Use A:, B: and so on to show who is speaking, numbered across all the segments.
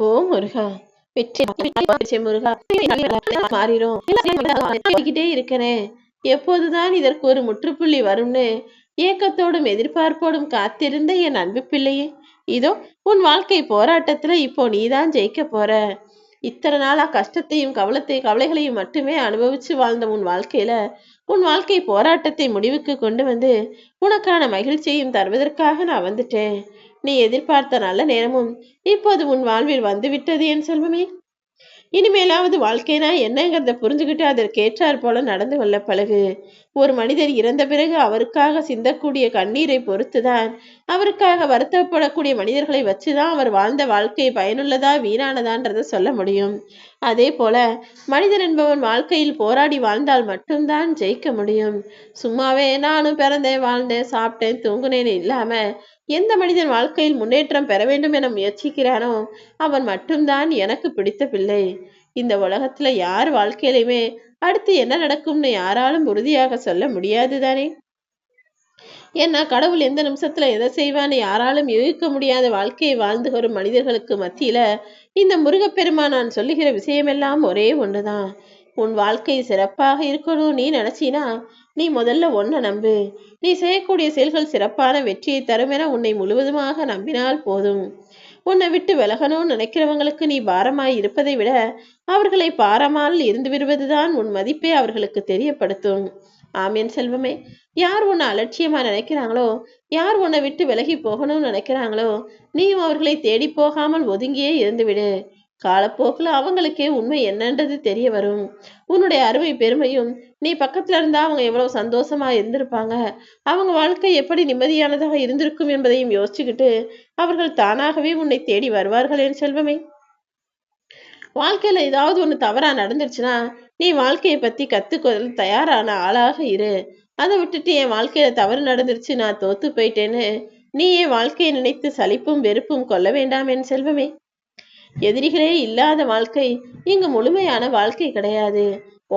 A: ஓ முருகா வெற்றி முருகா மாறிடும் போய்கிட்டே இருக்கிறே எப்போதுதான் இதற்கு ஒரு முற்றுப்புள்ளி வரும்னு ஏக்கத்தோடும் எதிர்பார்ப்போடும் காத்திருந்த என் அன்பு பிள்ளையே இதோ உன் வாழ்க்கை போராட்டத்துல இப்போ நீதான் ஜெயிக்க போற இத்தனை நாளா கஷ்டத்தையும் கவலத்தை கவலைகளையும் மட்டுமே அனுபவிச்சு வாழ்ந்த உன் வாழ்க்கையில உன் வாழ்க்கை போராட்டத்தை முடிவுக்கு கொண்டு வந்து உனக்கான மகிழ்ச்சியையும் தருவதற்காக நான் வந்துட்டேன் நீ எதிர்பார்த்த நல்ல நேரமும் இப்போது உன் வாழ்வில் வந்துவிட்டது என் செல்வமே. இனிமேலாவது வாழ்க்கைனா என்னங்கிறத புரிஞ்சுக்கிட்டு அதற்கேற்றாற் போல நடந்து கொள்ள பழகு. ஒரு மனிதர் இறந்த பிறகு அவருக்காக சிந்தக்கூடிய கண்ணீரை பொறுத்துதான் அவருக்காக வருத்தப்படக்கூடிய மனிதர்களை வச்சுதான் அவர் வாழ்ந்த வாழ்க்கை பயனுள்ளதா வீணானதான்றதை சொல்ல முடியும். அதே போல மனிதன் என்பவன் வாழ்க்கையில் போராடி வாழ்ந்தால் மட்டும்தான் ஜெயிக்க முடியும். சும்மாவே நானும் பிறந்தேன் வாழ்ந்தேன் சாப்பிட்டேன் தூங்குனேன்னு இல்லாம எந்த மனிதன் வாழ்க்கையில் முன்னேற்றம் பெற வேண்டும் என முயற்சிக்கிறானோ அவன் மட்டும்தான் எனக்கு பிடித்த பிள்ளை. இந்த உலகத்துல யார் வாழ்க்கையிலுமே அடுத்து என்ன நடக்கும்னு யாராலும் உறுதியாக சொல்ல முடியாது தானே? ஏன்னா கடவுள் எந்த நிமிஷத்துல எதை செய்வான்னு யாராலும் யூகிக்க முடியாத வாழ்க்கையை வாழ்ந்து வரும் மனிதர்களுக்கு மத்தியில இந்த முருகப்பெருமான் நான் சொல்லுகிற விஷயமெல்லாம் ஒரே ஒண்ணுதான். உன் வாழ்க்கை சிறப்பாக இருக்கணும். நீ நினைச்சினா நீ முதல்ல ஒன்ன நம்பு. நீ செய்யக்கூடிய செயல்கள் சிறப்பான வெற்றியை தரும் என உன்னை முழுவதுமாக நம்பினால் போதும். உன்னை விட்டு விலகணும்னு நினைக்கிறவங்களுக்கு நீ பாரமாய் இருப்பதை விட அவர்களை பாரமால் இருந்து விடுவதுதான் உன் மதிப்பை அவர்களுக்கு தெரியப்படுத்தும். ஆமேன் செல்வமே. யார் உன்னை அலட்சியமா நினைக்கிறாங்களோ யார் உன்னை விட்டு விலகி போகணும்னு நினைக்கிறாங்களோ நீயும் அவர்களை தேடி போகாமல் ஒதுங்கியே இருந்துவிடு. காலப்போக்கில் அவங்களுக்கே உண்மை என்னன்றது தெரிய வரும். உன்னுடைய அருமை பெருமையும் நீ பக்கத்துல இருந்தா அவங்க எவ்வளவு சந்தோஷமா இருந்திருப்பாங்க. அவங்க வாழ்க்கை எப்படி நிம்மதியானதாக இருந்திருக்கும் என்பதையும் யோசிச்சுக்கிட்டு அவர்கள் தானாகவே உன்னை தேடி வருவார்கள் என் செல்வமே. வாழ்க்கையில ஏதாவது ஒண்ணு தவறா நடந்துருச்சுன்னா நீ வாழ்க்கையை பத்தி கத்துக்கொள்ள தயாரான ஆளாக இரு. அதை விட்டுட்டு என் வாழ்க்கையில தவறு நடந்துருச்சு நான் தோத்து போயிட்டேன்னு நீ என் வாழ்க்கையை நினைத்து சலிப்பும் வெறுப்பும் கொள்ள வேண்டாம் என் செல்வமே. எதிரிகளே இல்லாத வாழ்க்கை. இங்கு முழுமையான வாழ்க்கை கிடையாது.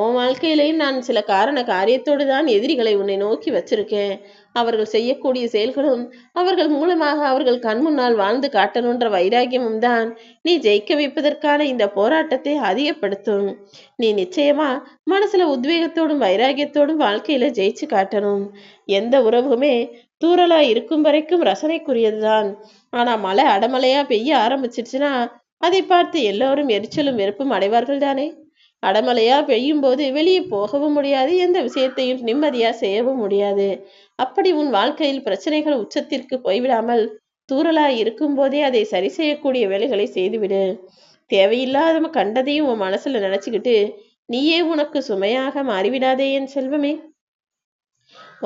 A: உன் வாழ்க்கையிலையும் நான் சில காரண காரியத்தோடு தான் எதிரிகளை உன்னை நோக்கி வச்சிருக்கேன். அவர்கள் செய்யக்கூடிய செயல்களும் அவர்கள் மூலமாக அவர்கள் கண் முன்னால் வாழ்ந்து காட்டணுன்ற வைராகியமும் தான் நீ ஜெயிக்க வைப்பதற்கான இந்த போராட்டத்தை அதிகப்படுத்தும். நீ நிச்சயமா மனசுல உத்வேகத்தோடும் வைராகியத்தோடும் வாழ்க்கையில ஜெயிச்சு காட்டணும். எந்த உறவுமே தூரலா இருக்கும் வரைக்கும் ரசனைக்குரியதுதான். ஆனா மழை அடமலையா பெய்ய ஆரம்பிச்சிருச்சுன்னா அதை பார்த்து எல்லோரும் எரிச்சலும் வெறுப்பும் அடைவார்கள் தானே அடமழையா பெய்யும் போது வெளியே போகவும் முடியாது எந்த விஷயத்தையும் நிம்மதியா செய்யவும் முடியாது. அப்படி உன் வாழ்க்கையில் பிரச்சனைகள் உச்சத்திற்கு போய்விடாமல் தூரலா இருக்கும் போதே அதை சரி செய்யக்கூடிய வேலைகளை செய்துவிடு. தேவையில்லாத கண்டதையும் உன் மனசுல நினைச்சுக்கிட்டு நீயே உனக்கு சுமையாக மாறிவிடாதே என் செல்வமே.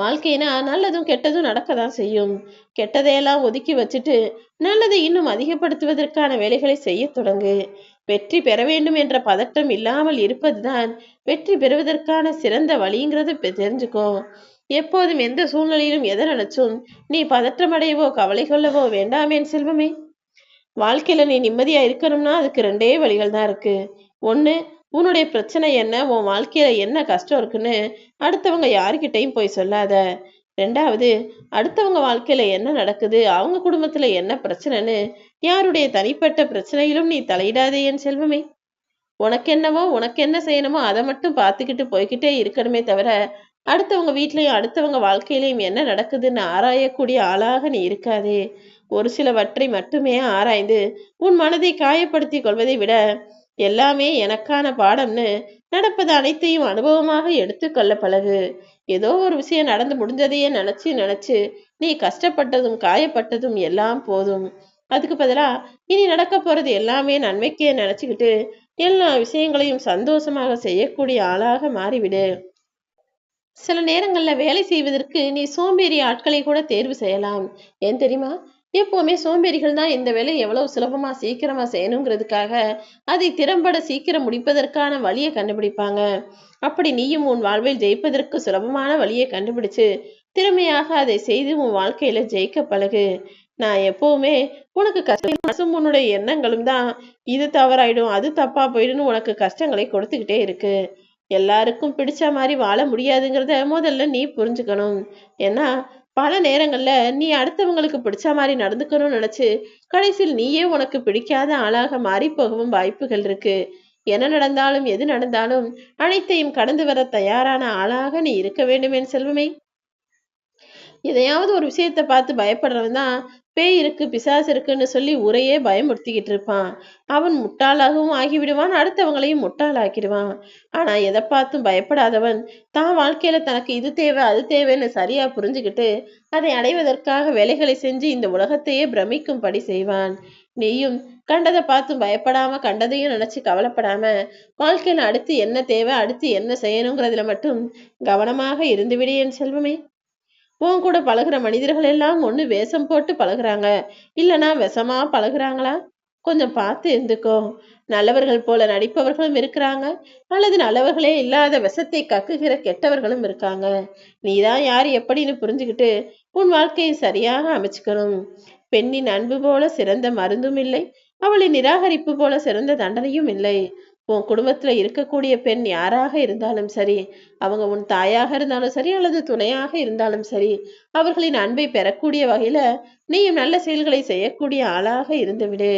A: வாழ்க்கைனா நல்லதும் கெட்டதும் நடக்கதான் செய்யும். கெட்டதையெல்லாம் ஒதுக்கி வச்சுட்டு நல்லதை இன்னும் அதிகப்படுத்துவதற்கான வேலைகளை செய்ய தொடங்கு. வெற்றி பெற வேண்டும் என்ற பதட்டம் இல்லாமல் இருப்பதுதான் வெற்றி பெறுவதற்கான சிறந்த வழிங்கிறத தெரிஞ்சுக்கோ. எப்போதும் எந்த சூழ்நிலையிலும் எதை நினைச்சும் நீ பதற்றமடையவோ கவலை கொள்ளவோ வேண்டாமேன் செல்வமே. வாழ்க்கையில நீ நிம்மதியா இருக்கணும்னா அதுக்கு ரெண்டே வழிகள் தான் இருக்கு. ஒன்று உன்னுடைய பிரச்சனை என்ன? உன் வாழ்க்கையில என்ன கஷ்டம் இருக்குன்னு அடுத்தவங்க யாருக்கிட்டையும் போய் சொல்லாத. ரெண்டாவது அடுத்தவங்க வாழ்க்கையில என்ன நடக்குது? அவங்க குடும்பத்துல என்ன பிரச்சனைன்னு யாருடைய தனிப்பட்ட பிரச்சனையிலும் நீ தலையிடாதே என் செல்வமே. உனக்கு என்னவோ உனக்கு என்ன செய்யணுமோ அதை மட்டும் பார்த்துக்கிட்டு போய்கிட்டே இருக்கணுமே தவிர அடுத்தவங்க வீட்லையும் அடுத்தவங்க வாழ்க்கையிலையும் என்ன நடக்குதுன்னு ஆராயக்கூடிய ஆளாக நீ இருக்காதே. ஒரு சிலவற்றை மட்டுமே ஆராய்ந்து உன் மனதை காயப்படுத்திக் கொள்வதை விட எல்லாமே எனக்கான பாடம்னு நடப்பது அனைத்தையும் அனுபவமாக எடுத்துக்கொள்ள பழகு. ஏதோ ஒரு விஷயம் நடந்து முடிஞ்சதையே நினைச்சு நினைச்சு நீ கஷ்டப்பட்டதும் காயப்பட்டதும் எல்லாம் போதும். அதுக்கு பதிலா இனி நடக்க போறது எல்லாமே நன்மைக்கே நினைச்சுக்கிட்டு எல்லா விஷயங்களையும் சந்தோஷமாக செய்யக்கூடிய ஆளாக மாறிவிடு. சில நேரங்கள்ல வேலை செய்வதற்கு நீ சோம்பேறி ஆட்களை கூட தேர்வு செய்யலாம். ஏன் தெரியுமா? எப்பவுமே சோம்பேறிகள் தான் இந்த வேலை எவ்வளவு சுலபமா சீக்கிரமா செய்யணுங்கிறதுக்காக அதை திறம்பட சீக்கிரம் முடிப்பதற்கான வழியை கண்டுபிடிப்பாங்க. அப்படி நீயும் உன் வாழ்வில் ஜெயிப்பதற்கு சுலபமான வழியை கண்டுபிடிச்சு திறமையாக அதை செய்து உன் வாழ்க்கையில ஜெயிக்க பழகு. நான் எப்பவுமே உனக்கு கஷ்டம் உன்னுடைய எண்ணங்களும் தான். இது தவறாயிடும் அது தப்பா போயிடும் உனக்கு கஷ்டங்களை கொடுத்துக்கிட்டே இருக்கு. எல்லாருக்கும் பிடிச்ச மாதிரி வாழ முடியாதுங்கிறத முதல்ல நீ புரிஞ்சுக்கணும். ஏன்னா பல நேரங்கள்ல நீ அடுத்தவங்களுக்கு பிடிச்ச மாதிரி நடந்துக்கணும்னு நினைச்சு கடைசியில் நீயே உனக்கு பிடிக்காத ஆளாக மாறி போகவும் வாய்ப்புகள் இருக்கு. என்ன நடந்தாலும் எது நடந்தாலும் அனைத்தையும் கடந்து வர தயாரான ஆளாக நீ இருக்க வேண்டும் என் செல்வமே. எதையாவது ஒரு விஷயத்த பார்த்து பயப்படுறவன் தான் பேய் இருக்கு பிசாசு இருக்குன்னு சொல்லி உரையே பயமுறுத்திக்கிட்டு இருப்பான். அவன் முட்டாளாகவும் ஆகிவிடுவான் அடுத்தவங்களையும் முட்டாளாக்கிடுவான். ஆனா எதை பார்த்தும் பயப்படாதவன் தான் வாழ்க்கையில தனக்கு இது தேவை அது தேவைன்னு சரியா புரிஞ்சுக்கிட்டு அதை அடைவதற்காக வேலைகளை செஞ்சு இந்த உலகத்தையே பிரமிக்கும்படி செய்வான். நீயும் கண்டதை பார்த்தும் பயப்படாம கண்டதையும் நினைச்சு கவலைப்படாம வாழ்க்கையில அடுத்து என்ன தேவை அடுத்து என்ன செய்யணுங்கிறதுல மட்டும் கவனமாக இருந்துவிடு என் செல்வமே. உன் கூட பழகுற மனிதர்கள் எல்லாம் ஒண்ணு வேஷம் போட்டு பழகுறாங்க. இல்லனா விஷமா பழகுறாங்களா? கொஞ்சம் பார்த்து இருந்துக்கோ. நல்லவர்கள் போல நடிப்பவர்களும் இருக்கிறாங்க. அல்லது நல்லவர்களே இல்லாத விஷத்தை கக்குகிற கெட்டவர்களும் இருக்காங்க. நீதான் யார் எப்படின்னு புரிஞ்சுக்கிட்டு உன் வாழ்க்கையை சரியாக அமைச்சுக்கணும். பெண்ணின் அன்பு போல சிறந்த மருந்தும் இல்லை. அவளின் நிராகரிப்பு போல சிறந்த தண்டனையும் இல்லை. உன் குடும்பத்துல இருக்கக்கூடிய பெண் யாராக இருந்தாலும் சரி அவங்க உன் தாயாக இருந்தாலும் சரி அல்லது துணையாக இருந்தாலும் சரி அவர்களின் அன்பை பெறக்கூடிய வகையில நீயும் நல்ல செயல்களை செய்யக்கூடிய ஆளாக இருந்துவிடு.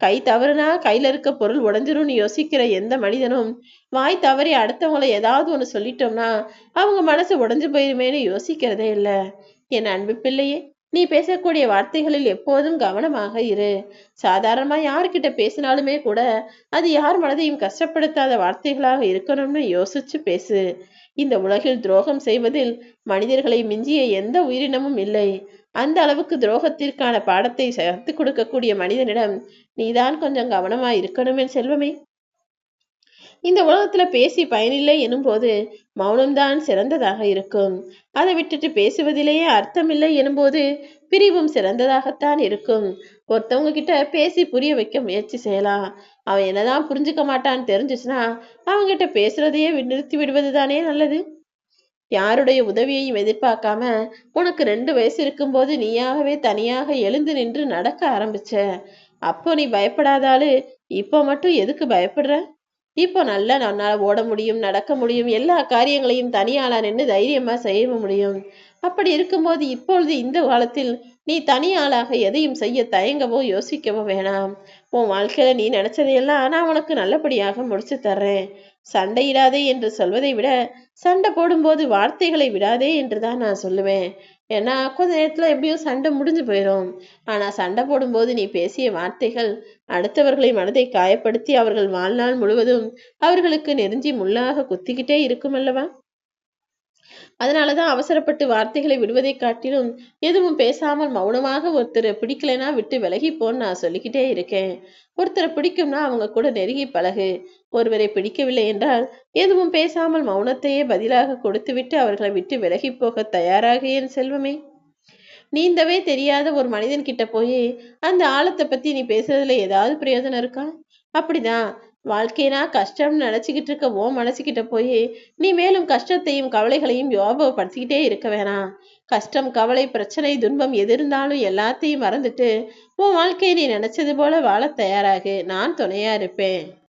A: கை தவறுனா கையில இருக்க பொருள் உடஞ்சிரும்னு யோசிக்கிற எந்த மனிதனும் வாய் தவறி அடுத்தவங்களை ஏதாவது ஒண்ணு சொல்லிட்டோம்னா அவங்க மனசு உடைஞ்சு போயிருமேன்னு யோசிக்கிறதே இல்லை. என் அன்பு பிள்ளையே நீ பேசக்கூடிய வார்த்தைகளில் எப்போதும் கவனமாக இரு. சாதாரணமா யார்கிட்ட பேசினாலுமே கூட அது யார் மனதையும் கஷ்டப்படுத்தாத வார்த்தைகளாக இருக்கணும்னு யோசிச்சு பேசு. இந்த உலகில் துரோகம் செய்வதில் மனிதர்களை மிஞ்சிய எந்த உயிரினமும் இல்லை. அந்த அளவுக்கு துரோகத்திற்கான பாடத்தை சேர்த்து கொடுக்கக்கூடிய மனிதனிடம் நீதான் கொஞ்சம் கவனமா இருக்கணுமே செல்வமே. இந்த உலகத்துல பேசி பயனில்லை எனும் போது மௌனம்தான் சிறந்ததாக இருக்கும். அதை விட்டுட்டு பேசுவதிலேயே அர்த்தமில்லை எனும்போது பிரிவும் சிறந்ததாகத்தான் இருக்கும். ஒருத்தவங்க கிட்ட பேசி புரிய வைக்க முயற்சி செய்யலாம் அவன் என்னதான் புரிஞ்சுக்க மாட்டான்னு தெரிஞ்சிச்சுன்னா அவங்கிட்ட பேசுறதையே நிறுத்தி விடுவது தானே நல்லது. யாருடைய உதவியையும் எதிர்பார்க்காம உனக்கு ரெண்டு வயசு இருக்கும்போது நீயாகவே தனியாக எழுந்து நின்று நடக்க ஆரம்பிச்ச. அப்போ நீ பயப்படாதாலு இப்போ மட்டும் எதுக்கு பயப்படுற? இப்போ நல்லா நன்னால் ஓட முடியும் நடக்க முடியும் எல்லா காரியங்களையும் தனியாளா நின்று தைரியமா செய்ய முடியும். அப்படி இருக்கும்போது இப்பொழுது இந்த காலத்தில் நீ தனி ஆளாக எதையும் செய்ய தயங்கவோ யோசிக்கவோ வேணாம். உன் வாழ்க்கையில நீ நினைச்சதையெல்லாம் நான் உனக்கு நல்லபடியாக முடிச்சு தர்றேன். சண்டையிடாதே என்று சொல்வதை விட சண்டை போடும்போது வார்த்தைகளை விடாதே என்று தான் நான் சொல்லுவேன். ஏன்னா கொஞ்ச நேரத்துல எப்படியும் சண்டை முடிஞ்சு போயிடும் ஆனா சண்டை போடும்போது நீ பேசிய வார்த்தைகள் அடுத்தவர்களை மனதை காயப்படுத்தி அவர்கள் வாழ்நாள் முழுவதும் அவர்களுக்கு நெருஞ்சி முள்ளாக குத்திக்கிட்டே இருக்கும் அல்லவா? அதனாலதான் அவசரப்பட்டு வார்த்தைகளை விடுவதை காட்டிலும் எதுவும் பேசாமல் மௌனமாக ஒருத்தரை பிடிக்கலைன்னா விட்டு விலகி போன்னு நான் சொல்லிக்கிட்டே இருக்கேன். ஒருத்தரை பிடிக்கும்னா அவங்க கூட நெருங்கி பழகு. ஒருவரை பிடிக்கவில்லை என்றால் எதுவும் பேசாமல் மௌனத்தையே பதிலாக கொடுத்துவிட்டு அவர்களை விட்டு விலகி போக தயாராக என் செல்வமே. நீந்தவே தெரியாத ஒரு மனிதன் கிட்ட போய் அந்த ஆழத்தை பத்தி நீ பேசுறதுல ஏதாவது பிரயோஜனம் இருக்கா? அப்படிதான். வாழ்க்கைனா கஷ்டம்னு நினைச்சுக்கிட்டு இருக்க ஓ மனசுக்கிட்ட போய் நீ மேலும் கஷ்டத்தையும் கவலைகளையும் யோபப்படுத்திக்கிட்டே இருக்க வேணாம். கஷ்டம் கவலை பிரச்சனை துன்பம் எது இருந்தாலும் எல்லாத்தையும் மறந்துட்டு உன் வாழ்க்கையை நீ நினைச்சது போல வாழ தயாராகு. நான் துணையா இருப்பேன்.